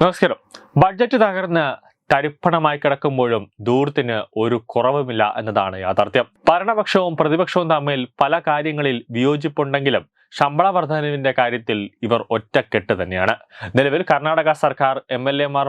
നമസ്കാരം. ബഡ്ജറ്റ് തകർന്ന് തരിപ്പണമായി കിടക്കുമ്പോഴും ദൂരത്തിന് ഒരു കുറവുമില്ല എന്നതാണ് യാഥാർത്ഥ്യം. ഭരണപക്ഷവും പ്രതിപക്ഷവും തമ്മിൽ പല കാര്യങ്ങളിൽ വിയോജിപ്പുണ്ടെങ്കിലും ശമ്പള വർധനവിന്റെ കാര്യത്തിൽ ഇവർ ഒറ്റക്കെട്ട് തന്നെയാണ്. നിലവിൽ കർണാടക സർക്കാർ എം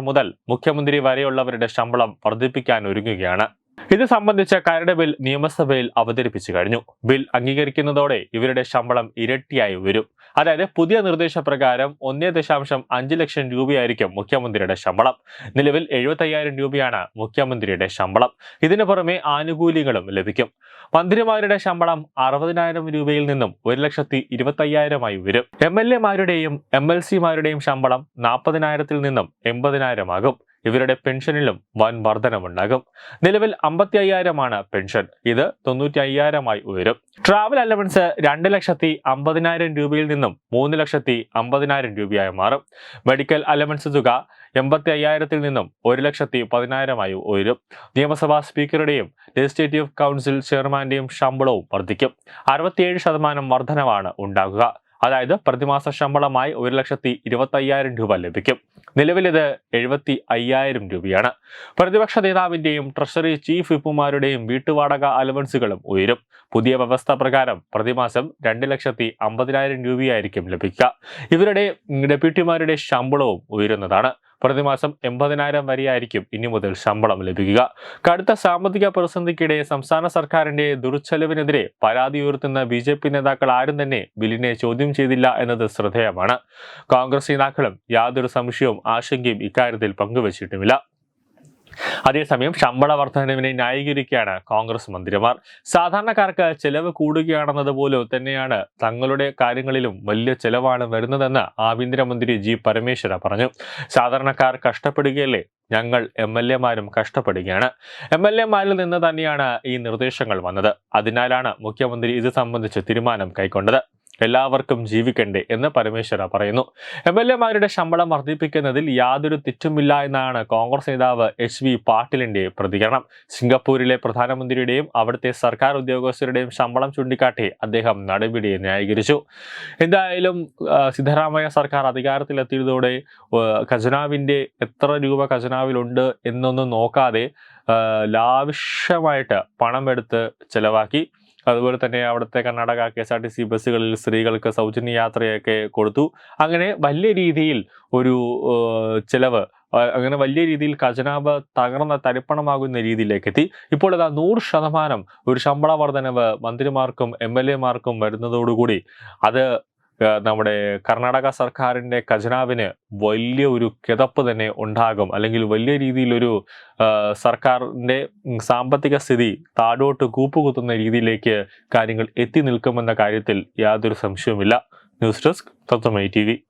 മുതൽ മുഖ്യമന്ത്രി വരെയുള്ളവരുടെ ശമ്പളം വർദ്ധിപ്പിക്കാൻ ഒരുങ്ങുകയാണ്. ഇത് സംബന്ധിച്ച കരട് ബിൽ നിയമസഭയിൽ അവതരിപ്പിച്ചു കഴിഞ്ഞു. ബിൽ അംഗീകരിക്കുന്നതോടെ ഇവരുടെ ശമ്പളം ഇരട്ടിയായി ഉയരും അതായത് പുതിയ നിർദ്ദേശപ്രകാരം ഒന്നേ ദശാംശം അഞ്ച് ലക്ഷം രൂപയായിരിക്കും മുഖ്യമന്ത്രിയുടെ ശമ്പളം. നിലവിൽ എഴുപത്തയ്യായിരം രൂപയാണ് മുഖ്യമന്ത്രിയുടെ ശമ്പളം. ഇതിനു പുറമെ ആനുകൂല്യങ്ങളും ലഭിക്കും. മന്ത്രിമാരുടെ ശമ്പളം അറുപതിനായിരം രൂപയിൽ നിന്നും ഒരു ലക്ഷത്തി ഇരുപത്തയ്യായിരമായി ഉയരും എം എൽ എമാരുടെയും എം എൽ സിമാരുടെയും ശമ്പളം നാൽപ്പതിനായിരത്തിൽ നിന്നും എൺപതിനായിരമാകും. ഇവരുടെ പെൻഷനിലും വൻ വർധനമുണ്ടാകും നിലവിൽ അമ്പത്തി അയ്യായിരമാണ് പെൻഷൻ. ഇത് തൊണ്ണൂറ്റി അയ്യായിരമായി ഉയരും. ട്രാവൽ അലവൻസ് രണ്ട് ലക്ഷത്തി അമ്പതിനായിരം രൂപയിൽ നിന്നും മൂന്ന് ലക്ഷത്തി അമ്പതിനായിരം രൂപയായി മാറും. മെഡിക്കൽ അലവൻസ് തുക എൺപത്തി അയ്യായിരത്തിൽ നിന്നും ഒരു ലക്ഷത്തി പതിനായിരമായി ഉയരും. നിയമസഭാ സ്പീക്കറുടെയും ലെജിസ്ലേറ്റീവ് കൗൺസിൽ ചെയർമാന്റെയും ശമ്പളവും വർദ്ധിക്കും. അറുപത്തിയേഴ് ശതമാനം വർധനവാണ് ഉണ്ടാകുക. അതായത് പ്രതിമാസ ശമ്പളമായി ഒരു ലക്ഷത്തി ഇരുപത്തയ്യായിരം രൂപ ലഭിക്കും. നിലവിലിത് എഴുപത്തി അയ്യായിരം രൂപയാണ്. പ്രതിപക്ഷ നേതാവിന്റെയും ട്രഷറി ചീഫ് വിപ്പുമാരുടെയും വീട്ടുവാടക അലവൻസുകളും ഉയരും. പുതിയ വ്യവസ്ഥ പ്രകാരം പ്രതിമാസം രണ്ട് ലക്ഷത്തി അമ്പതിനായിരം രൂപയായിരിക്കും ലഭിക്കുക. ഇവരുടെ ഡെപ്യൂട്ടിമാരുടെ ശമ്പളവും ഉയരുന്നതാണ്. പ്രതിമാസം എൺപതിനായിരം വരെയായിരിക്കും ഇനി മുതൽ ശമ്പളം ലഭിക്കുക. കടുത്ത സാമ്പത്തിക പ്രതിസന്ധിക്കിടെ സംസ്ഥാന സർക്കാരിന്റെ ദുർച്ചെലവിനെതിരെ പരാതി ഉയർത്തുന്ന ബി ജെ പി നേതാക്കൾ ആരും തന്നെ ബില്ലിനെ ചോദ്യം ചെയ്തില്ല എന്നത് ശ്രദ്ധേയമാണ്. കോൺഗ്രസ് നേതാക്കളും യാതൊരു സംശയവും ആശങ്കയും ഇക്കാര്യത്തിൽ പങ്കുവച്ചിട്ടുമില്ല. അതേസമയം ശമ്പള വർധനവിനെ ന്യായീകരിക്കുകയാണ് കോൺഗ്രസ് മന്ത്രിമാർ. സാധാരണക്കാർക്ക് ചെലവ് കൂടുകയാണെന്നത് പോലും തന്നെയാണ് തങ്ങളുടെ കാര്യങ്ങളിലും വലിയ ചെലവാണ് വരുന്നതെന്ന് ആഭ്യന്തരമന്ത്രി ജി പരമേശ്വര പറഞ്ഞു. സാധാരണക്കാർ കഷ്ടപ്പെടുകയല്ലേ? ഞങ്ങൾ എം എൽ എമാരും കഷ്ടപ്പെടുകയാണ്. എം എൽ എമാരിൽ നിന്ന് തന്നെയാണ് ഈ നിർദ്ദേശങ്ങൾ വന്നത്. അതിനാലാണ് മുഖ്യമന്ത്രി ഇത് സംബന്ധിച്ച് തീരുമാനം കൈക്കൊണ്ടത്. എല്ലാവർക്കും ജീവിക്കണ്ടേ എന്ന് പരമേശ്വര പറയുന്നു. എം എൽ എമാരുടെ ശമ്പളം വർദ്ധിപ്പിക്കുന്നതിൽ യാതൊരു തെറ്റുമില്ല എന്നാണ് കോൺഗ്രസ് നേതാവ് എച്ച് വി പാട്ടീലിന്റെ പ്രതികരണം. സിംഗപ്പൂരിലെ പ്രധാനമന്ത്രിയുടെയും അവിടുത്തെ സർക്കാർ ഉദ്യോഗസ്ഥരുടെയും ശമ്പളം ചൂണ്ടിക്കാട്ടി അദ്ദേഹം നടപടി ന്യായീകരിച്ചു. എന്തായാലും സിദ്ധരാമയ്യ സർക്കാർ അധികാരത്തിലെത്തിയതോടെ ഖജനാവിന്റെ എത്ര രൂപ ഖജനാവിലുണ്ട് എന്നൊന്നും നോക്കാതെ ലാവിഷ്യമായിട്ട് പണം എടുത്ത് ചെലവാക്കി. അതുപോലെ തന്നെ അവിടുത്തെ Karnataka K S R T C ബസ്സുകളിൽ സ്ത്രീകൾക്ക് സൗജന്യ യാത്രയൊക്കെ കൊടുത്തു. അങ്ങനെ വലിയ രീതിയിൽ ഒരു ചിലവ് അങ്ങനെ വലിയ രീതിയിൽ ഖജനാവ് തകർന്ന തരിപ്പണമാകുന്ന രീതിയിലേക്ക് എത്തി. ഇപ്പോൾ ഇതാ നൂറ് ശതമാനം ഒരു ശമ്പള വർധനവ് മന്ത്രിമാർക്കും എം എൽ എമാർക്കും വരുന്നതോടുകൂടി അത് നമ്മുടെ കർണാടക സർക്കാരിന്റെ ഖജനാവിന് വലിയ ഒരു കിതപ്പ് തന്നെ ഉണ്ടാകും. അല്ലെങ്കിൽ വലിയ രീതിയിലൊരു സർക്കാരിന്റെ സാമ്പത്തിക സ്ഥിതി താഴോട്ട് കൂപ്പുകുത്തുന്ന രീതിയിലേക്ക് കാര്യങ്ങൾ എത്തി നിൽക്കുമെന്ന കാര്യത്തിൽ യാതൊരു സംശയവുമില്ല. ന്യൂസ് ഡെസ്ക് തത്വമൈ ടി